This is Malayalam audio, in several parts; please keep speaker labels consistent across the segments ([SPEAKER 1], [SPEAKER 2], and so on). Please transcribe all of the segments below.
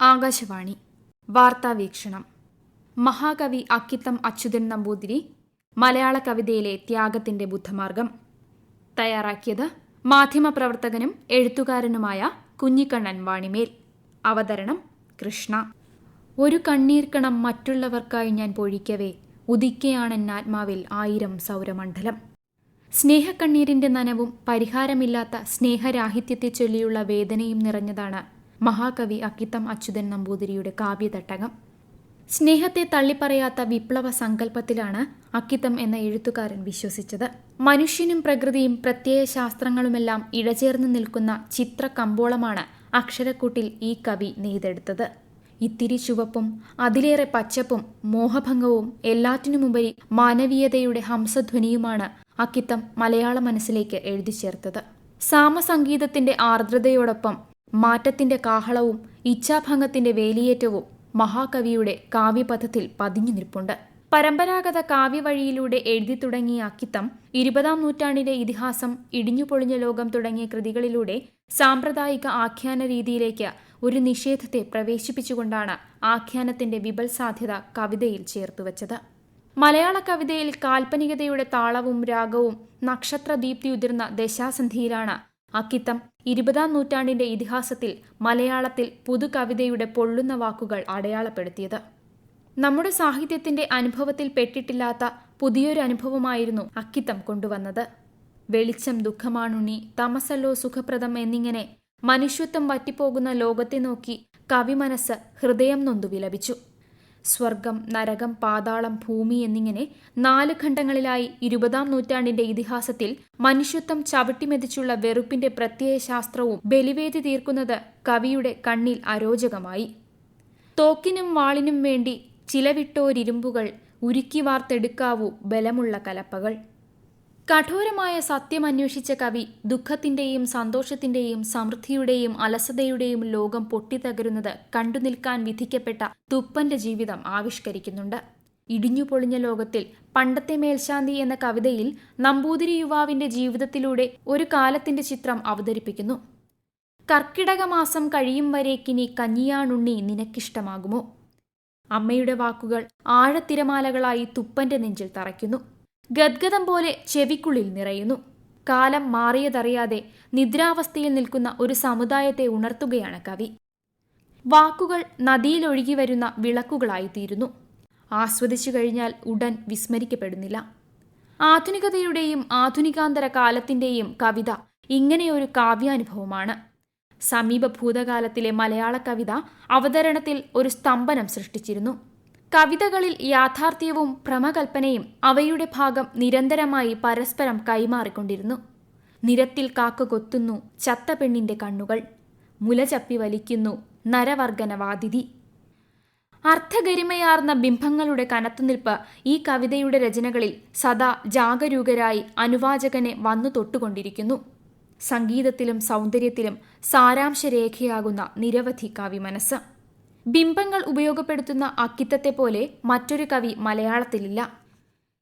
[SPEAKER 1] ആകാശവാണി. വാർത്താ വീക്ഷണം മഹാകവി അക്കിത്തം അച്യുതൻ നമ്പൂതിരി മലയാള കവിതയിലെ ത്യാഗത്തിന്റെ ബുദ്ധമാർഗം. തയ്യാറാക്കിയത് മാധ്യമപ്രവർത്തകനും എഴുത്തുകാരനുമായ കുഞ്ഞിക്കണ്ണൻ വാണിമേൽ. അവതരണം കൃഷ്ണ. ഒരു കണ്ണീർക്കണം മറ്റുള്ളവർക്കായി ഞാൻ പൊഴിക്കവേ ആത്മാവിൽ ആയിരം സൗരമണ്ഡലം. സ്നേഹക്കണ്ണീരിന്റെ നനവും പരിഹാരമില്ലാത്ത സ്നേഹരാഹിത്യത്തെ ചൊല്ലിയുള്ള വേദനയും നിറഞ്ഞതാണ് മഹാകവി അക്കിത്തം അച്യുതൻ നമ്പൂതിരിയുടെ കാവ്യതട്ടകം. സ്നേഹത്തെ തള്ളിപ്പറയാത്ത വിപ്ലവ സങ്കല്പത്തിലാണ് അക്കിത്തം എന്ന എഴുത്തുകാരൻ വിശ്വസിച്ചത്. മനുഷ്യനും പ്രകൃതിയും പ്രത്യയ ശാസ്ത്രങ്ങളുമെല്ലാം ഇഴചേർന്ന് നിൽക്കുന്ന ചിത്ര കമ്പോളമാണ് അക്ഷരക്കൂട്ടിൽ ഈ കവി നെയ്തെടുത്തത്. ഇത്തിരി ചുവപ്പും അതിലേറെ പച്ചപ്പും മോഹഭംഗവും എല്ലാറ്റിനുമുപരി മാനവീയതയുടെ ഹംസധ്വനിയുമാണ് അക്കിത്തം മലയാള മനസ്സിലേക്ക് എഴുതി ചേർത്തത് സാമസംഗീതത്തിന്റെ ആർദ്രതയോടൊപ്പം മാറ്റത്തിന്റെ കാഹളവും ഇച്ഛാഭംഗത്തിന്റെ വേലിയേറ്റവും മഹാകവിയുടെ കാവ്യപഥത്തിൽ പതിഞ്ഞു നിൽപ്പുണ്ട്. പരമ്പരാഗത കാവ്യവഴിയിലൂടെ എഴുതി തുടങ്ങിയ അക്കിത്തം ഇരുപതാം നൂറ്റാണ്ടിന്റെ ഇതിഹാസം ഇടിഞ്ഞുപൊളിഞ്ഞ ലോകം തുടങ്ങിയ കൃതികളിലൂടെ സാമ്പ്രദായിക ആഖ്യാന രീതിയിലേക്ക് ഒരു നിഷേധത്തെ പ്രവേശിപ്പിച്ചുകൊണ്ടാണ് ആഖ്യാനത്തിന്റെ വിപൽ സാധ്യത കവിതയിൽ ചേർത്തുവച്ചത് മലയാള കവിതയിൽ കാൽപ്പനികതയുടെ താളവും രാഗവും നക്ഷത്രദീപ്തി ഉതിർന്ന ദശാസന്ധിയിലാണ് അക്കിത്തം ഇരുപതാം നൂറ്റാണ്ടിന്റെ ഇതിഹാസത്തിൽ മലയാളത്തിൽ പുതുകവിതയുടെ പൊള്ളുന്ന വാക്കുകൾ അടയാളപ്പെടുത്തിയത്. നമ്മുടെ സാഹിത്യത്തിന്റെ അനുഭവത്തിൽ പെട്ടിട്ടില്ലാത്ത പുതിയൊരു അനുഭവമായിരുന്നു അക്കിത്തം കൊണ്ടുവന്നത്. വെളിച്ചം ദുഃഖമാണുണ്ണി തമസല്ലോ സുഖപ്രദം എന്നിങ്ങനെ മനുഷ്യത്വം വറ്റിപ്പോകുന്ന ലോകത്തെ നോക്കി കവി മനസ്സ് ഹൃദയം നൊന്തു വിലപിച്ചു. സ്വർഗം നരകം പാതാളം ഭൂമി എന്നിങ്ങനെ നാല് ഖണ്ഡങ്ങളിലായി ഇരുപതാം നൂറ്റാണ്ടിന്റെ ഇതിഹാസത്തിൽ മനുഷ്യത്വം ചവിട്ടിമെതിച്ചുള്ള വെറുപ്പിന്റെ പ്രത്യയ ശാസ്ത്രവും ബലിവേദി തീർക്കുന്നത് കവിയുടെ കണ്ണിൽ അരോചകമായി. തോക്കിനും വാളിനും വേണ്ടി ചിലവിട്ടോരിരുമ്പുകൾ ഉരുക്കി വാർത്തെടുക്കാവൂ ബലമുള്ള കലപ്പകൾ. കഠോരമായ സത്യം അന്വേഷിച്ച കവി ദുഃഖത്തിന്റെയും സന്തോഷത്തിന്റെയും സമൃദ്ധിയുടെയും അലസതയുടെയും ലോകം പൊട്ടിത്തകരുന്നത് കണ്ടുനിൽക്കാൻ വിധിക്കപ്പെട്ട തുപ്പന്റെ ജീവിതം ആവിഷ്കരിക്കുന്നുണ്ട്. ഇടിഞ്ഞുപൊളിഞ്ഞ ലോകത്തിൽ പണ്ടത്തെ മേൽശാന്തി എന്ന കവിതയിൽ നമ്പൂതിരി യുവാവിന്റെ ജീവിതത്തിലൂടെ ഒരു കാലത്തിന്റെ ചിത്രം അവതരിപ്പിക്കുന്നു. കർക്കിടക മാസം കഴിയും വരേക്കിനി കഞ്ഞിയാണുണ്ണി നിനക്കിഷ്ടമാകുമോ അമ്മയുടെ വാക്കുകൾ ആഴത്തിരമാലകളായി തുപ്പന്റെ നെഞ്ചിൽ തറയ്ക്കുന്നു. ഗദ്ഗതം പോലെ ചെവിക്കുള്ളിൽ നിറയുന്നു. കാലം മാറിയതറിയാതെ നിദ്രാവസ്ഥയിൽ നിൽക്കുന്ന ഒരു സമുദായത്തെ ഉണർത്തുകയാണ് കവി. വാക്കുകൾ നദിയിലൊഴുകി വരുന്ന വിളക്കുകളായിത്തീരുന്നു. ആസ്വദിച്ചു കഴിഞ്ഞാൽ ഉടൻ വിസ്മരിക്കപ്പെടുന്നില്ല. ആധുനികതയുടെയും ആധുനികാന്തര കാലത്തിന്റെയും കവിത ഇങ്ങനെയൊരു കാവ്യാനുഭവമാണ്. സമീപ ഭൂതകാലത്തിലെ മലയാള കവിത അവതരണത്തിൽ ഒരു സ്തംഭനം സൃഷ്ടിച്ചിരുന്നു. കവിതകളിൽ യാഥാർത്ഥ്യവും ഭ്രമകൽപ്പനയും അവയുടെ ഭാഗം നിരന്തരമായി പരസ്പരം കൈമാറിക്കൊണ്ടിരുന്നു. നിരത്തിൽ കാക്ക കൊത്തുന്നു ചത്ത പെണ്ണിന്റെ കണ്ണുകൾ. മുലചപ്പി വലിക്കുന്നു നരവർഗനവാതിഥി. അർത്ഥഗരിമയാർന്ന ബിംബങ്ങളുടെ കനത്തുനിൽപ്പ് ഈ കവിതയുടെ രചനകളിൽ സദാ ജാഗരൂകരായി അനുവാചകനെ വന്നു തൊട്ടുകൊണ്ടിരിക്കുന്നു. സംഗീതത്തിലും സൗന്ദര്യത്തിലും സാരാംശരേഖയാകുന്ന നിരവധി കവിമനസ് ബിംബങ്ങൾ ഉപയോഗപ്പെടുത്തുന്ന അക്കിത്തത്തെ പോലെ മറ്റൊരു കവി മലയാളത്തിലില്ല.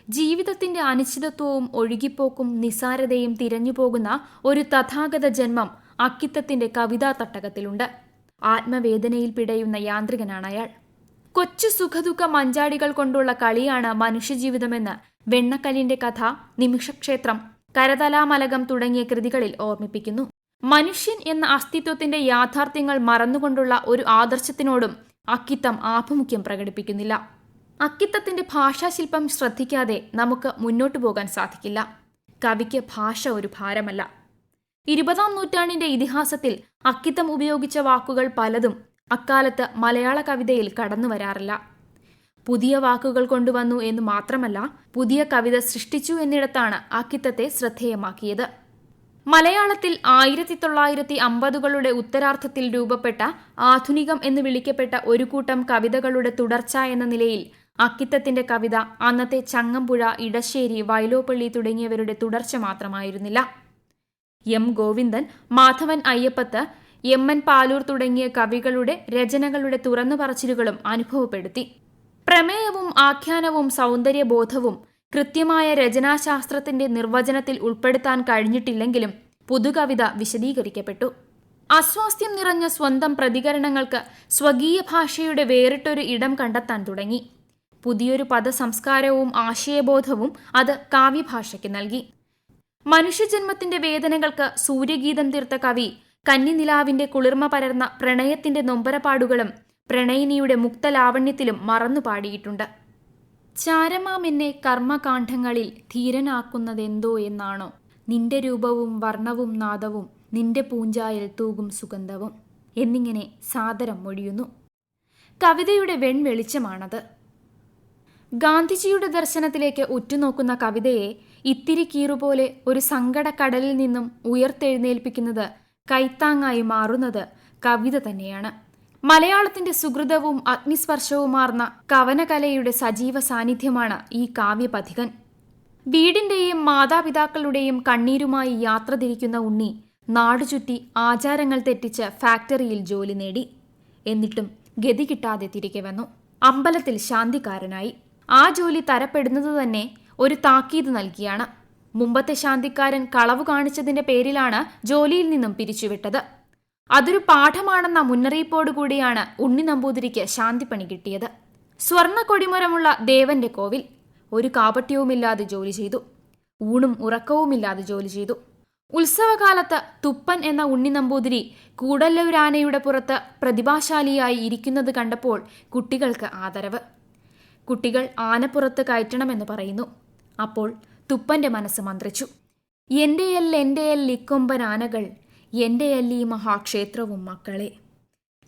[SPEAKER 1] ജീവിതത്തിന്റെ അനിശ്ചിതത്വവും ഒഴുകിപ്പോക്കും നിസാരതയും തിരഞ്ഞുപോകുന്ന ഒരു തഥാഗത ജന്മം അക്കിത്തത്തിന്റെ കവിതാ തട്ടകത്തിലുണ്ട്. ആത്മവേദനയിൽ പിടയുന്ന യാന്ത്രികനാണ് അയാൾ. കൊച്ചു സുഖദുഃഖ മഞ്ചാടികൾ കൊണ്ടുള്ള കളിയാണ് മനുഷ്യജീവിതമെന്ന് വെണ്ണക്കല്ലിന്റെ കഥ നിമിഷക്ഷേത്രം കരതലാമലകം തുടങ്ങിയ കൃതികളിൽ ഓർമ്മിപ്പിക്കുന്നു. മനുഷ്യൻ എന്ന അസ്തിത്വത്തിന്റെ യാഥാർത്ഥ്യങ്ങൾ മറന്നുകൊണ്ടുള്ള ഒരു ആദർശത്തിനോടും അക്കിത്തം ആഭിമുഖ്യം പ്രകടിപ്പിക്കുന്നില്ല. അക്കിത്തത്തിന്റെ ഭാഷാശില്പം ശ്രദ്ധിക്കാതെ നമുക്ക് മുന്നോട്ടു പോകാൻ സാധിക്കില്ല. കവിക്ക് ഭാഷ ഒരു ഭാരമല്ല. ഇരുപതാം നൂറ്റാണ്ടിന്റെ ഇതിഹാസത്തിൽ അക്കിത്തം ഉപയോഗിച്ച വാക്കുകൾ പലതും അക്കാലത്ത് മലയാള കവിതയിൽ കടന്നു വരാറില്ല. പുതിയ വാക്കുകൾ കൊണ്ടുവന്നു എന്ന് മാത്രമല്ല പുതിയ കവിത സൃഷ്ടിച്ചു എന്നിടത്താണ് അക്കിത്തത്തെ ശ്രദ്ധേയമാക്കിയത്. മലയാളത്തിൽ ആയിരത്തി തൊള്ളായിരത്തി അമ്പതുകളുടെ ഉത്തരാർത്ഥത്തിൽ രൂപപ്പെട്ട ആധുനികം എന്ന് വിളിക്കപ്പെട്ട ഒരു കൂട്ടം കവിതകളുടെ തുടർച്ച എന്ന നിലയിൽ അക്കിത്തത്തിന്റെ കവിത അന്നത്തെ ചങ്ങമ്പുഴ ഇടശ്ശേരി വയലോപ്പള്ളി തുടങ്ങിയവരുടെ തുടർച്ച മാത്രമായിരുന്നില്ല. M Govindan Madhavan Ayyappath M N Paloor തുടങ്ങിയ കവികളുടെ രചനകളുടെ തുറന്നു പറച്ചിലുകളും അനുഭവപ്പെടുത്തി. പ്രമേയവും ആഖ്യാനവും സൗന്ദര്യബോധവും കൃത്യമായ രചനാശാസ്ത്രത്തിന്റെ നിർവചനത്തിൽ ഉൾപ്പെടുത്താൻ കഴിഞ്ഞിട്ടില്ലെങ്കിലും പുതുകവിത വിശദീകരിക്കപ്പെട്ടു. അസ്വാസ്ഥ്യം നിറഞ്ഞ സ്വന്തം പ്രതികരണങ്ങൾക്ക് സ്വകീയ ഭാഷയുടെ വേറിട്ടൊരു ഇടം കണ്ടെത്താൻ തുടങ്ങി. പുതിയൊരു പദസംസ്കാരവും ആശയബോധവും അത് കാവ്യഭാഷയ്ക്ക് നൽകി. മനുഷ്യജന്മത്തിന്റെ വേദനകൾക്ക് സൂര്യഗീതം തീർത്ത കവി കന്നിനിലാവിന്റെ കുളിർമ പരർന്ന പ്രണയത്തിന്റെ നൊമ്പരപ്പാടുകളും പ്രണയിനിയുടെ മുക്തലാവണ്യത്തിലും മറന്നു പാടിയിട്ടുണ്ട് ചാരമാമെന്നെ കർമ്മകാന്ഡങ്ങളിൽ ധീരനാക്കുന്നതെന്തോ എന്നാണോ. നിന്റെ രൂപവും വർണവും നാദവും നിന്റെ പൂഞ്ചായൽ തൂകും സുഗന്ധവും എന്നിങ്ങനെ സാദരം മൊഴിയുന്നു. കവിതയുടെ വെൺവെളിച്ചമാണത്. ഗാന്ധിജിയുടെ ദർശനത്തിലേക്ക് ഉറ്റുനോക്കുന്ന കവിതയെ ഇത്തിരി കീറുപോലെ ഒരു സങ്കടക്കടലിൽ നിന്നും ഉയർത്തെഴുന്നേൽപ്പിക്കുന്നത് കൈത്താങ്ങായി മാറുന്നത് കവിത തന്നെയാണ്. മലയാളത്തിന്റെ സുഹൃതവും അഗ്നിസ്പർശവുമാർന്ന കവനകലയുടെ സജീവ സാന്നിധ്യമാണ് ഈ കാവ്യപഥികൻ. വീടിന്റെയും മാതാപിതാക്കളുടെയും കണ്ണീരുമായി യാത്ര തിരിക്കുന്ന ഉണ്ണി നാടുചുറ്റി ആചാരങ്ങൾ തെറ്റിച്ച് ഫാക്ടറിയിൽ ജോലി നേടി. എന്നിട്ടും ഗതി കിട്ടാതെ തിരികെ വന്നു. അമ്പലത്തിൽ ശാന്തിക്കാരനായി. ആ ജോലി തരപ്പെടുന്നത് തന്നെ ഒരു താക്കീത് നൽകിയാണ്. മുമ്പത്തെ ശാന്തിക്കാരൻ കളവ് കാണിച്ചതിന്റെ പേരിലാണ് ജോലിയിൽ നിന്നും പിരിച്ചുവിട്ടത്. അതൊരു പാഠമാണെന്ന മുന്നറിയിപ്പോടുകൂടിയാണ് ഉണ്ണി നമ്പൂതിരിക്ക് ശാന്തിപ്പണി കിട്ടിയത്. സ്വർണ കൊടിമരമുള്ള ദേവന്റെ കോവിൽ ഒരു കാപട്യവുമില്ലാതെ ജോലി ചെയ്തു. ഊണും ഉറക്കവുമില്ലാതെ ജോലി ചെയ്തു. ഉത്സവകാലത്ത് തുപ്പൻ എന്ന ഉണ്ണി നമ്പൂതിരി കൂടല്ലൂരാനയുടെ പുറത്ത് പ്രതിഭാശാലിയായി ഇരിക്കുന്നത് കണ്ടപ്പോൾ കുട്ടികൾക്ക് ആദരവ്. കുട്ടികൾ ആനപ്പുറത്ത് കയറ്റണമെന്ന് പറയുന്നു. അപ്പോൾ തുപ്പന്റെ മനസ്സ് മന്ത്രിച്ചു. എന്റെയൽ എന്റെയൽ എന്റെയൽ ഈ മഹാക്ഷേത്രവും മക്കളെ.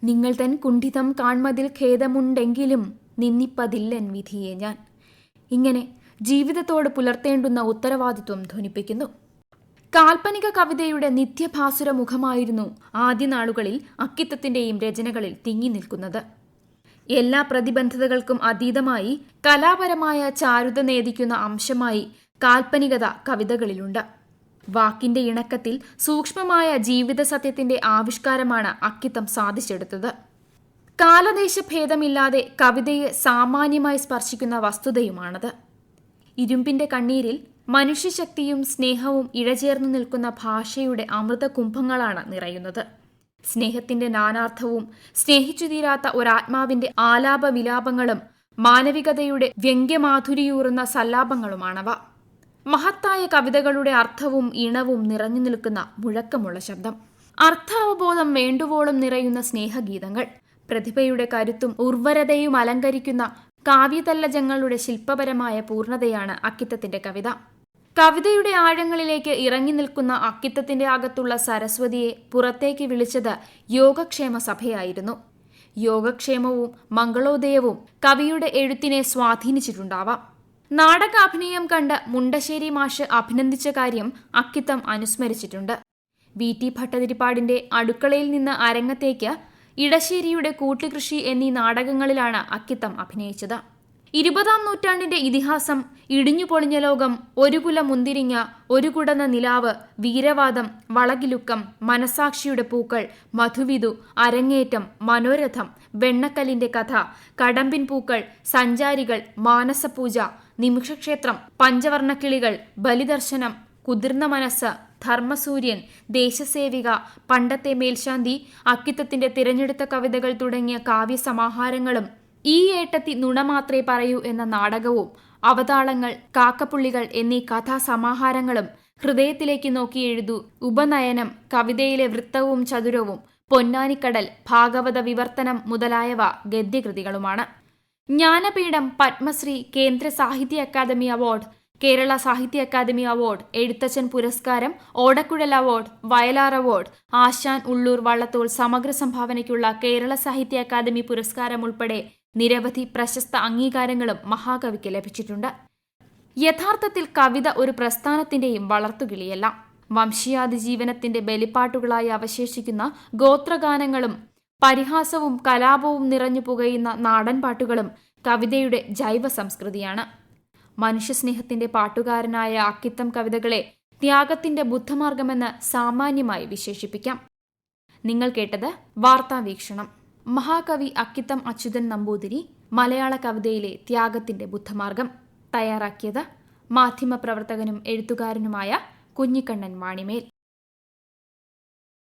[SPEAKER 1] നിങ്ങൾ തൻ കുണ്ഠിതം കാൺമതിൽ ഖേദമുണ്ടെങ്കിലും നിന്നിപ്പതില്ലൻ വിധിയെ ഞാൻ. ഇങ്ങനെ ജീവിതത്തോട് പുലർത്തേണ്ടുന്ന ഉത്തരവാദിത്വം ധ്വനിപ്പിക്കുന്നു. കാൽപ്പനിക കവിതയുടെ നിത്യഭാസുര മുഖമായിരുന്നു ആദ്യ നാളുകളിൽ അക്കിത്തത്തിന്റെയും രചനകളിൽ തിങ്ങി നിൽക്കുന്നത്. എല്ലാ പ്രതിബന്ധതകൾക്കും അതീതമായി കലാപരമായ ചാരുത നേദിക്കുന്ന അംശമായി കാൽപ്പനികത കവിതകളിലുണ്ട്. വാക്കിന്റെ ഇണക്കത്തിൽ സൂക്ഷ്മമായ ജീവിത സത്യത്തിന്റെ ആവിഷ്കാരമാണ് അക്കിത്തം സാധിച്ചെടുത്തത്. കാലദേശഭേദമില്ലാതെ കവിതയെ സാമാന്യമായി സ്പർശിക്കുന്ന വസ്തുതയുമാണത്. ഇരുമ്പിന്റെ കണ്ണീരിൽ മനുഷ്യശക്തിയും സ്നേഹവും ഇഴചേർന്നു നിൽക്കുന്ന ഭാഷയുടെ അമൃത കുംഭങ്ങളാണ് നിറയുന്നത്. സ്നേഹത്തിന്റെ നാനാർത്ഥവും സ്നേഹിച്ചു തീരാത്ത ഒരാത്മാവിന്റെ ആലാപ വിലാപങ്ങളും മാനവികതയുടെ വ്യംഗ്യമാധുരിയൂറുന്ന സല്ലാപങ്ങളുമാണവ. മഹത്തായ കവിതകളുടെ അർത്ഥവും ഇണവും നിറഞ്ഞു നിൽക്കുന്ന മുഴക്കമുള്ള ശബ്ദം. അർത്ഥാവബോധം വേണ്ടുവോളം നിറയുന്ന സ്നേഹഗീതങ്ങൾ. പ്രതിഭയുടെ കരുത്തും ഉർവരതയും അലങ്കരിക്കുന്ന കാവ്യതല്ലജങ്ങളുടെ ശില്പപരമായ പൂർണതയാണ് അക്കിത്തത്തിന്റെ കവിത. കവിതയുടെ ആഴങ്ങളിലേക്ക് ഇറങ്ങി നിൽക്കുന്ന അക്കിത്തത്തിന്റെ അകത്തുള്ള സരസ്വതിയെ പുറത്തേക്ക് വിളിച്ചത് യോഗക്ഷേമ സഭയായിരുന്നു. യോഗക്ഷേമവും മംഗളോദയവും കവിയുടെ എഴുത്തിനെ സ്വാധീനിച്ചിട്ടുണ്ടാവാം. നാടകാഭിനയം കണ്ട് മുണ്ടശ്ശേരി മാഷ് അഭിനന്ദിച്ച കാര്യം അക്കിത്തം അനുസ്മരിച്ചിട്ടുണ്ട്. വി ടി ഭട്ടതിരിപ്പാടിന്റെ അടുക്കളയിൽ നിന്ന് അരങ്ങത്തേക്ക് ഇടശ്ശേരിയുടെ കൂട്ടുകൃഷി എന്നീ നാടകങ്ങളിലാണ് അക്കിത്തം അഭിനയിച്ചത്. ഇരുപതാം നൂറ്റാണ്ടിന്റെ ഇതിഹാസം ഇടിഞ്ഞു പൊളിഞ്ഞ ലോകം ഒരു കുല മുന്തിരിങ്ങ ഒരു കുടന്ന നിലാവ് വീരവാദം വളകിലുക്കം മനസാക്ഷിയുടെ പൂക്കൾ മധുവിധു അരങ്ങേറ്റം മനോരഥം വെണ്ണക്കല്ലിന്റെ കഥ കടമ്പിൻ പൂക്കൾ സഞ്ചാരികൾ മാനസപൂജ നിമിഷക്ഷേത്രം പഞ്ചവർണക്കിളികൾ ബലിദർശനം കുതിർന്ന മനസ്സ് ധർമ്മസൂര്യൻ ദേശസേവിക പണ്ടത്തെ മേൽശാന്തി അക്കിത്തത്തിന്റെ തിരഞ്ഞെടുത്ത കവിതകൾ തുടങ്ങിയ കാവ്യസമാഹാരങ്ങളും ഈ ഏട്ടത്തി നുണ മാത്രേ പറയൂ എന്ന നാടകവും അവതാളങ്ങൾ കാക്കപ്പുള്ളികൾ എന്നീ കഥാസമാഹാരങ്ങളും ഹൃദയത്തിലേക്ക് നോക്കി എഴുതു. ഉപനയനം കവിതയിലെ വൃത്തവും ചതുരവും പൊന്നാനിക്കടൽ ഭാഗവത വിവർത്തനം മുതലായവ ഗദ്യകൃതികളുമാണ്. ജ്ഞാനപീഠം പത്മശ്രീ കേന്ദ്ര സാഹിത്യ അക്കാദമി അവാർഡ് കേരള സാഹിത്യ അക്കാദമി അവാർഡ് എഴുത്തച്ഛൻ പുരസ്കാരം ഓടക്കുഴൽ അവാർഡ് വയലാർ അവാർഡ് ആശാൻ ഉള്ളൂർ വള്ളത്തോൾ സമഗ്ര സംഭാവനയ്ക്കുള്ള കേരള സാഹിത്യ അക്കാദമി പുരസ്കാരം ഉൾപ്പെടെ നിരവധി പ്രശസ്ത അംഗീകാരങ്ങളും മഹാകവിക്ക് ലഭിച്ചിട്ടുണ്ട്. യഥാർത്ഥത്തിൽ കവിത ഒരു പ്രസ്ഥാനത്തിന്റെയും വളർത്തുകിളിയല്ല. വംശീയാതിജീവനത്തിന്റെ ബലിപ്പാട്ടുകളായി അവശേഷിക്കുന്ന ഗോത്രഗാനങ്ങളും പരിഹാസവും കലാപവും നിറഞ്ഞു പുകയുന്ന നാടൻ പാട്ടുകളും കവിതയുടെ ജൈവ സംസ്കൃതിയാണ്. മനുഷ്യസ്നേഹത്തിന്റെ പാട്ടുകാരനായ അക്കിത്തം കവിതകളെ ത്യാഗത്തിന്റെ ബുദ്ധമാർഗമെന്ന് സാമാന്യമായി വിശേഷിപ്പിക്കാം. നിങ്ങൾ കേട്ടത് വാർത്താ വീക്ഷണം. മഹാകവി അക്കിത്തം അച്യുതൻ നമ്പൂതിരി മലയാള കവിതയിലെ ത്യാഗത്തിന്റെ ബുദ്ധമാർഗം. തയ്യാറാക്കിയത് മാധ്യമപ്രവർത്തകനും എഴുത്തുകാരനുമായ കുഞ്ഞിക്കണ്ണൻ മാണിമേൽ.